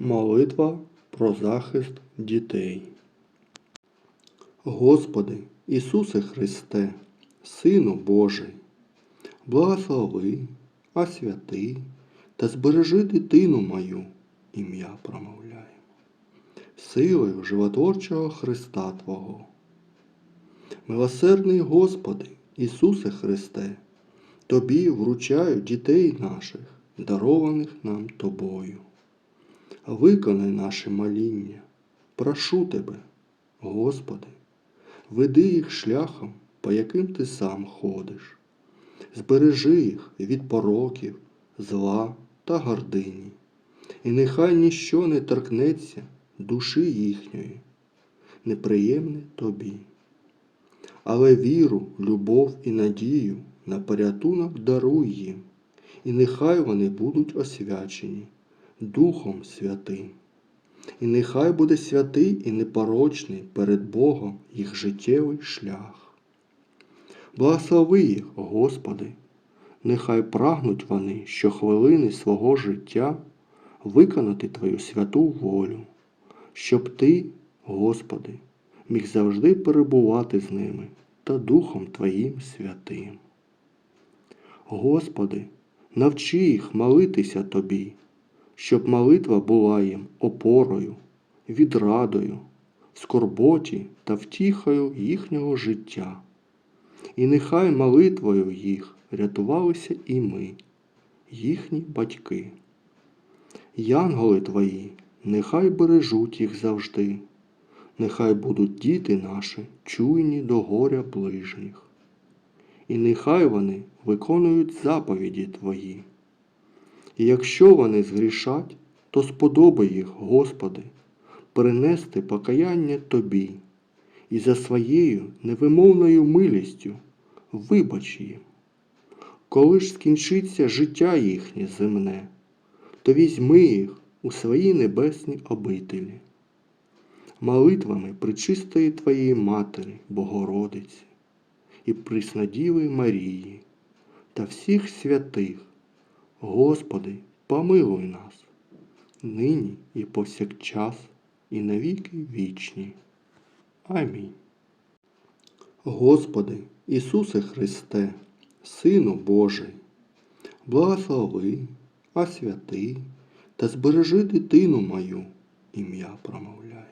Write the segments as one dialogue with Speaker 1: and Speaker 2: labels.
Speaker 1: Молитва про захист дітей. Господи, Ісусе Христе, Сину Божий, благослови, освяти та збережи дитину мою, ім'я промовляємо, силою животворчого Христа Твого. Милосердний Господи, Ісусе Христе, Тобі вручаю дітей наших, дарованих нам Тобою. Виконай наше моління, прошу Тебе, Господи, веди їх шляхом, по яким Ти сам ходиш, збережи їх від пороків, зла та гордині, і нехай ніщо не торкнеться душі їхньої, неприємне Тобі. Але віру, любов і надію на порятунок даруй їм, і нехай вони будуть освячені Духом Святим. І нехай буде святий і непорочний перед Богом їх життєвий шлях. Благослови їх, Господи, нехай прагнуть вони щохвилини свого життя виконати Твою святу волю, щоб Ти, Господи, міг завжди перебувати з ними та Духом Твоїм святим. Господи, навчи їх молитися Тобі, щоб молитва була їм опорою, відрадою, скорботі та втіхою їхнього життя. І нехай молитвою їх рятувалися і ми, їхні батьки. Янголи Твої, нехай бережуть їх завжди, нехай будуть діти наші чуйні до горя ближніх. І нехай вони виконують заповіді Твої. І якщо вони згрішать, то сподобай їх, Господи, принести покаяння Тобі і за своєю невимовною милістю вибач їм. Коли ж скінчиться життя їхнє земне, то візьми їх у свої небесні обителі. Молитвами причистої Твоєї Матері, Богородиці, і Приснодівої Марії та всіх святих, Господи, помилуй нас, нині і повсякчас, і навіки вічні. Амінь. Господи, Ісусе Христе, Сину Божий, благослови, освяти та збережи дитину мою, ім'я промовляємо,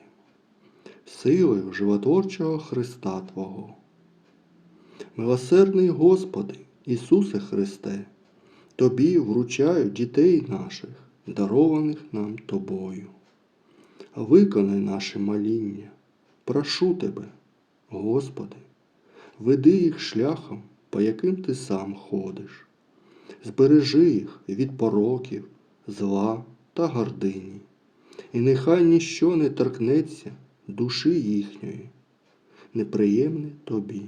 Speaker 1: силою животворчого Христа Твого. Милосердний Господи, Ісусе Христе, Тобі вручаю дітей наших, дарованих нам Тобою. Виконай наше моління, прошу Тебе, Господи, веди їх шляхом, по яким Ти сам ходиш, збережи їх від пороків, зла та гордині, і нехай ніщо не торкнеться душі їхньої, неприємне Тобі.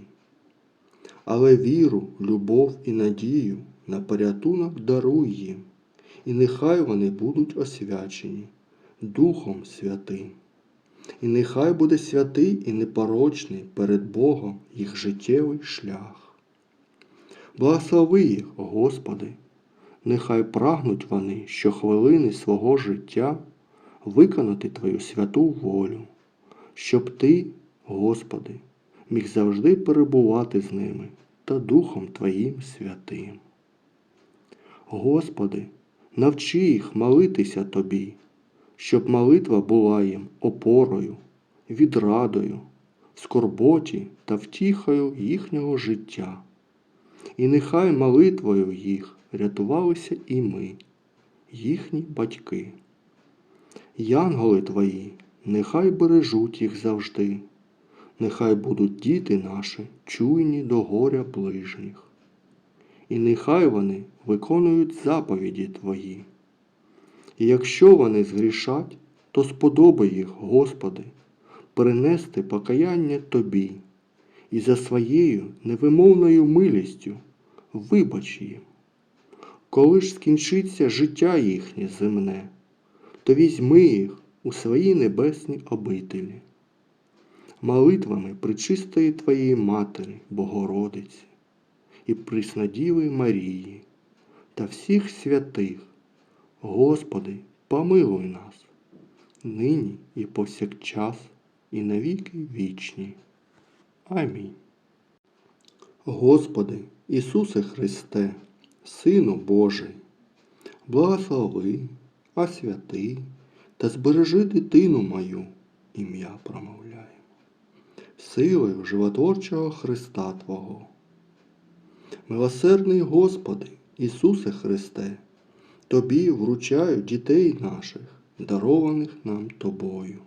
Speaker 1: Але віру, любов і надію на порятунок даруй їм, і нехай вони будуть освячені Духом Святим. І нехай буде святий і непорочний перед Богом їх життєвий шлях. Благослови їх, Господи, нехай прагнуть вони щохвилини свого життя виконати Твою святу волю, щоб Ти, Господи, міг завжди перебувати з ними та Духом Твоїм святим. Господи, навчи їх молитися Тобі, щоб молитва була їм опорою, відрадою, скорботі та втіхою їхнього життя. І нехай молитвою їх рятувалися і ми, їхні батьки. Янголи Твої, нехай бережуть їх завжди, нехай будуть діти наші чуйні до горя ближніх і нехай вони виконують заповіді Твої. І якщо вони згрішать, то сподобай їх, Господи, принести покаяння Тобі і за своєю невимовною милістю вибач їм. Коли ж скінчиться життя їхнє земне, то візьми їх у свої небесні обителі. Молитвами причистої Твоєї Матері, Богородиці, і Приснодівої Марії та всіх святих, Господи, помилуй нас, нині і повсякчас, і навіки вічні. Амінь. Господи, Ісусе Христе, Сину Божий, благослови, освяти та збережи дитину мою, ім'я промовляємо, силою животворчого Христа Твого. Милосердний Господи, Ісусе Христе, Тобі вручаю дітей наших, дарованих нам Тобою.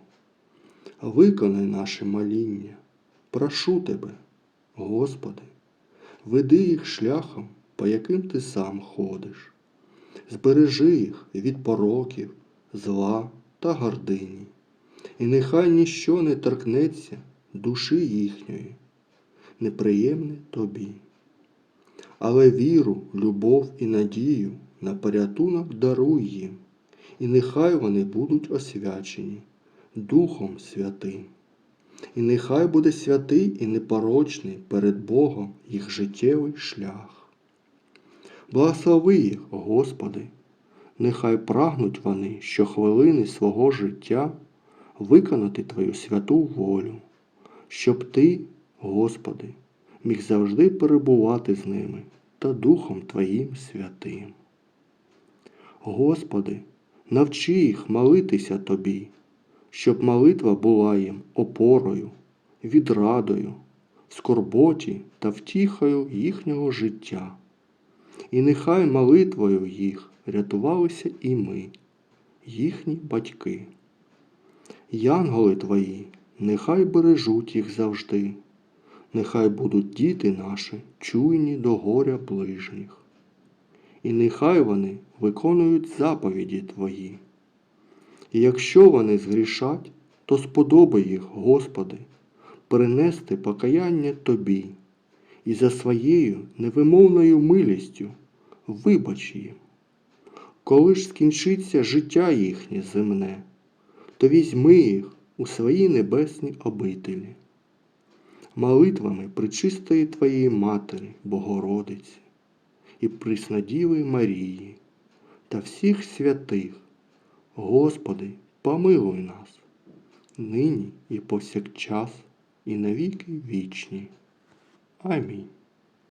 Speaker 1: Виконай наше моління, прошу Тебе, Господи, веди їх шляхом, по яким Ти сам ходиш. Збережи їх від пороків, зла та гордині, і нехай ніщо не торкнеться душі їхньої, неприємне тобі. Але віру, любов і надію на порятунок даруй їм, і нехай вони будуть освячені Духом Святим. І нехай буде святий і непорочний перед Богом їх життєвий шлях. Благослови їх, Господи, нехай прагнуть вони щохвилини свого життя виконати Твою святу волю, щоб Ти, Господи, міг завжди перебувати з ними та Духом Твоїм святим. Господи, навчи їх молитися Тобі, щоб молитва була їм опорою, відрадою, скорботі та втіхою їхнього життя. І нехай молитвою їх рятувалися і ми, їхні батьки. Янголи Твої, нехай бережуть їх завжди, нехай будуть діти наші чуйні до горя ближніх. І нехай вони виконують заповіді Твої. І якщо вони згрішать, то сподобай їх, Господи, принести покаяння Тобі і за своєю невимовною милістю вибач їм. Коли ж скінчиться життя їхнє земне, то візьми їх у свої небесні обителі. Молитвами причистої Твоєї Матері, Богородиці і Присноділої Марії та всіх святих, Господи, помилуй нас, нині і повсякчас, і навіки вічні. Амінь.